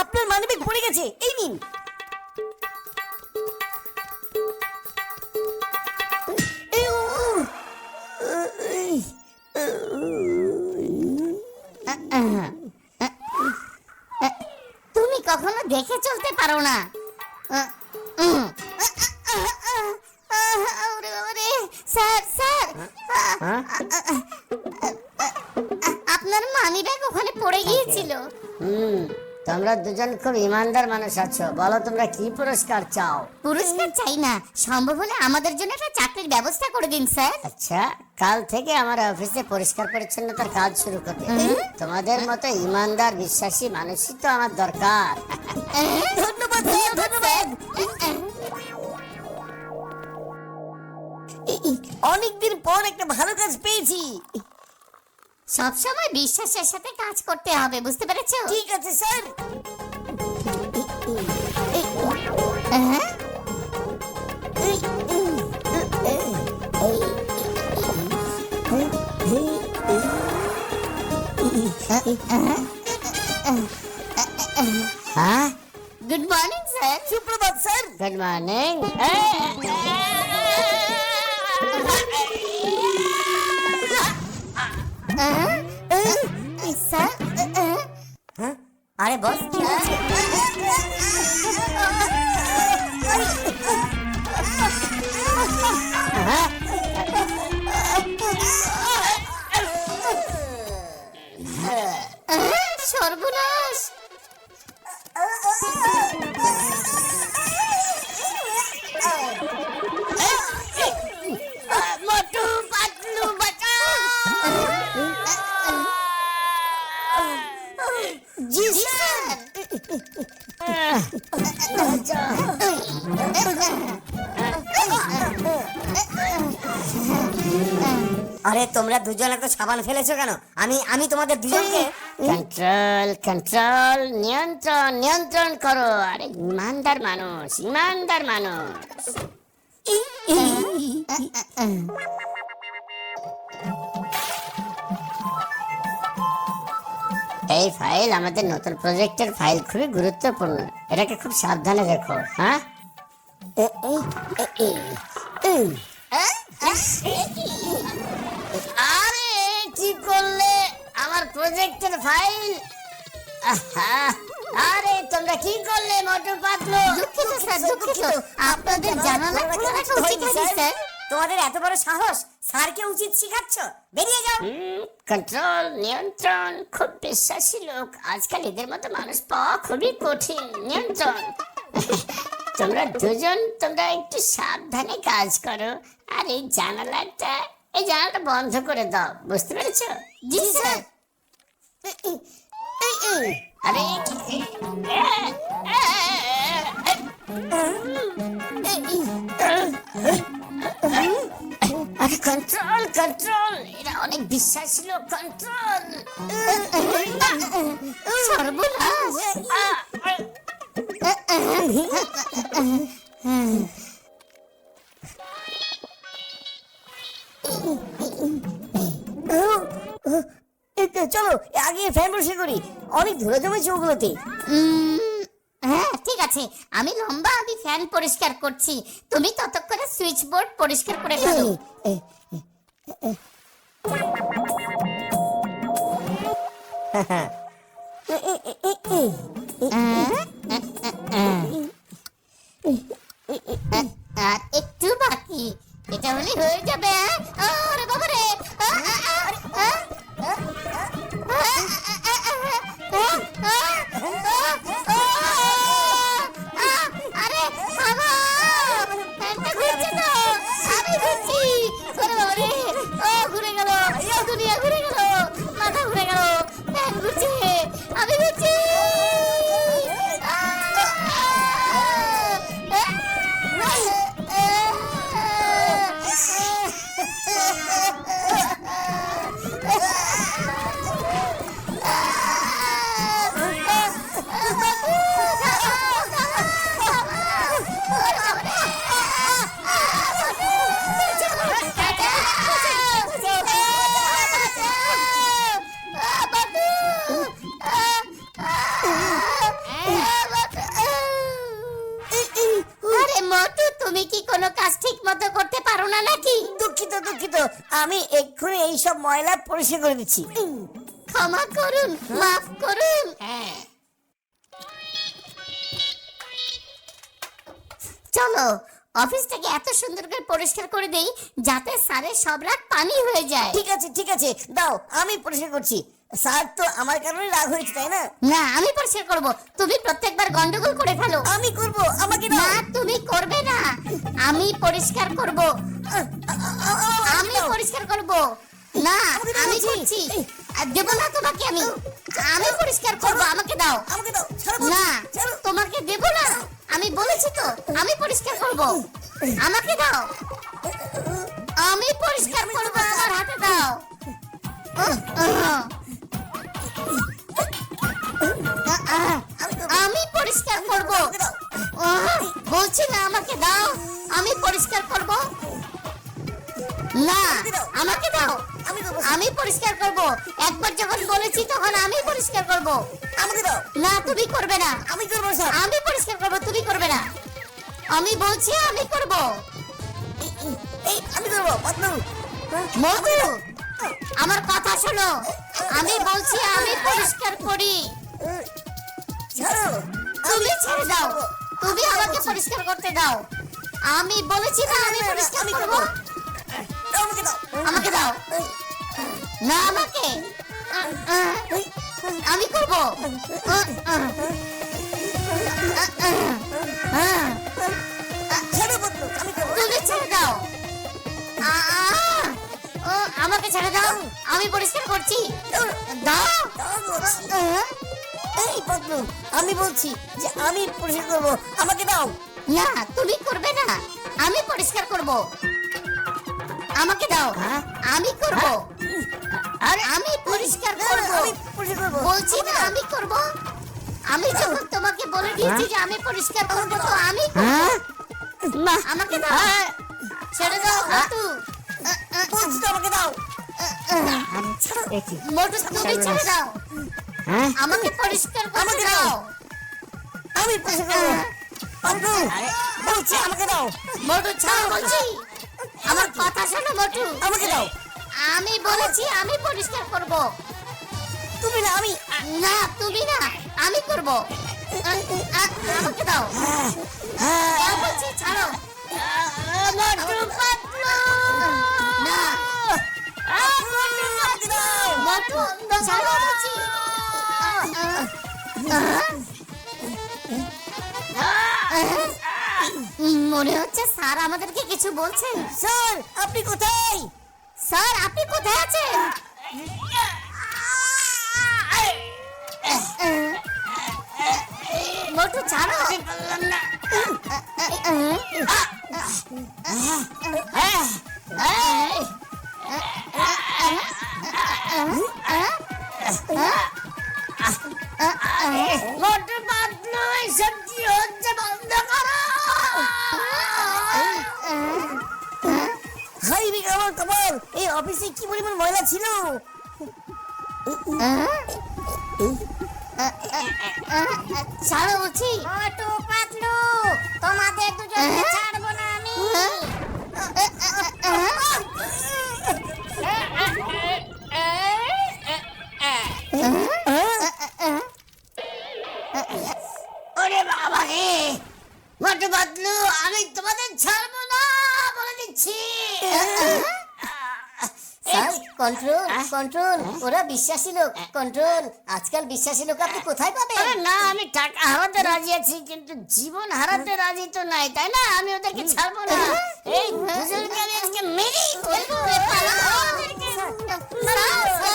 আপনার মানবিক পড়ে গেছে। এই নিন। তুমি কখনো দেখে চলতে পারো না। Sir sir. হ্যাঁ? হ্যাঁ? আপনার মানিব্যাগ ওখানে পড়ে গিয়েছিল। হুম। তোমরা দুজন খুব ইমানদার মানুষ আছো। বলো তোমরা কি পুরস্কার চাও? পুরস্কার চাই না। সম্ভব হলে আমাদের জন্য একটা চাকরির ব্যবস্থা করে দিন স্যার। আচ্ছা কাল থেকে আমার অফিসে পরিষ্কার পরিচ্ছন্নতার কাজ শুরু করবে। তোমাদের মতো ইমানদার বিশ্বাসী মানুষই তো আমার দরকার। ধন্যবাদ ধন্যবাদ অনেকদিন পর একটা ভালো কাজ পেয়েছি। সবসময় বিশ্বাসের সাথে কাজ করতে হবে বুঝতে পেরেছ? ঠিক আছে স্যার। হ্যাঁ? Good morning sir. সুপ্রভাত স্যার গুড আরে বস কি হয়েছে আরে তোমরা দুজন এত সাবান ফেলেছো কেন? আমি আমি তোমাদের দুজনকে কন্ট্রোল কন্ট্রোল নিয়ন্ত্রণ নিয়ন্ত্রণ করো। আরে ইমানদার মানুষ ইমানদার মানুষ। এই ফাইল আমাদের নতুন প্রজেক্টের ফাইল খুবই গুরুত্বপূর্ণ। এটাকে খুব সাবধানে রেখো হ্যাঁ? প্রজেক্টের ফাইল আরে তোমরা কি করলে মোটু পাতলু? দুঃখিত স্যার দুঃখিত আপনাদের জানালা খুলে রাখা উচিত স্যার। তোমাদের এত বড় সাহস। স্যারকে উচিত শিখাচ্ছ। বেরিয়ে যাও। কন্ট্রোল নিয়ন্ত্রণ। খুব বিশ্বাসী লোক। আজকাল এদের মতো মানুষ পাওয়া খুবই কঠিন। নিয়ন্ত্রণ। তোমরা দুজন তোমরা একটু সাবধানে কাজ করো। আর এই জানালাটা এই জানালাটা বন্ধ করে দাও। বুঝতে পেরেছ? জি স্যার। আরে আরে কন্ট্রোল কন্ট্রোল এরা অনেক বিশ্বাসী লোক কন্ট্রোল সর্বনাশ এই তো, চলো আগে ফ্যান বসে করি। অনেক ধরে জমেছে ওগুলোতে। হ্যাঁ ঠিক আছে। আমি লম্বা আমি ফ্যান পরিষ্কার করছি। তুমি ততক্ষণে সুইচ বোর্ড পরিষ্কার করে ফেলো। আর ময়লা পরিষ্কার করে দিচ্ছি। ক্ষমা করুন মাফ করুন। হ্যাঁ। চলো অফিসটাকে এত সুন্দর করে পরিষ্কার করে দেই যাতে স্যারের সব রাগ পানি হয়ে যায়। ঠিক আছে ঠিক আছে। দাও আমি পরিষ্কার করছি। স্যার তো আমার কারণে রাগ হয়েছে তাই না? না আমি পরিষ্কার করব। তুমি প্রত্যেকবার গন্ডগোল করে ফেলো। আমি করব আমাকে না তুমি করবে না। আমি পরিষ্কার করব। আমি পরিষ্কার করব। না আমি। করছি আর দেব না তোমাকে আমি। আমি পরিষ্কার করব আমাকে দাও। আমাকে দাও না তোমাকে দেব না। আমি বলেছি তো আমি পরিষ্কার করব। আমাকে দাও। আমি পরিষ্কার করব আমার হাতে দাও। আমি পরিষ্কার করব। বলছি না আমাকে দাও। আমি পরিষ্কার করব। না আমাকে দাও। আমি পরিষ্কার করব। একবার যখন বলেছি তখন আমি পরিষ্কার করব। আমাকে দাও। না তুমি করবে না। আমি করব স্যার। আমি পরিষ্কার করব তুমি করবে না। আমি বলছি আমি করব। এই- আমি করব পাতলু মধু আমার কথা শোনো। আমি বলছি আমি পরিষ্কার করি। তুমি ছেড়ে দাও। তুমি আমাকে পরিষ্কার করতে দাও। আমি বলেছি না আমি পরিষ্কার করব। আমাকে দাও। আমাকে দাও। না, আমাকে? আমি করব? তুমি ছেড়ে দাও। আমাকে ছেড়ে দাও। আমি পরিষ্কার করছি। দাও। এই পাতলু আমি বলছি যে আমি পরিষ্কার করব। আমাকে দাও। না, তুমি করবে না। আমি পরিষ্কার করব। আমাকে দাও। আমি করব। আরে আমি পরিষ্কার করব। আমি পরিষ্কার করব। বলছি না। আমি করব। আমি যখন তোমাকে বলে দিয়েছি যে আমি পরিষ্কার করব তো আমি না। আমাকে দাও। ছেড়ে দাও মোটু বলছি তো আমাকে দাও। মোটু তুমি ছেড়ে দাও। আমাকে পরিষ্কার করতে দাও। আমি পরিষ্কার করব। বলছি আমাকে দাও। মোটু ছাড় বলছি। আমার কথা শোনো মোটু আমাকে দাও। আমি বলেছি আমি পরিষ্কার করব। তুমি না আমি না তুমি না আমি করব। আমাকে দাও। দাও বলছি ছাড়ো। মোটু পাতলু। না। মোটু ছাড়ো বলছি। মনে হচ্ছে স্যার আমাদেরকে কিছু বলছেন। স্যার আপনি কোথায়? স্যার আপনি কোথায় আছেন? মোটু ছাড়ো। হাই রে তোমার এই অফিসে কি পরিমাণ ময়লা ছিল? ছাড়ো বলছি। মোটু পাতলু। তোমাদের দুজনকে ছাড়বো না আমি। কন্ট্রোল কন্ট্রোল ওরা বিশ্বাসী লোক কন্ট্রোল আজকাল বিশ্বাসী লোক আপনি কোথায় পাবেন? না আমি টাকা হারাতে রাজি আছি কিন্তু জীবন হারাতে রাজি তো নাই তাই না? আমি ওদেরকে ছাড়বো না। এই দুজনকে আমি আজকে মেরেই ফেলব। স্যার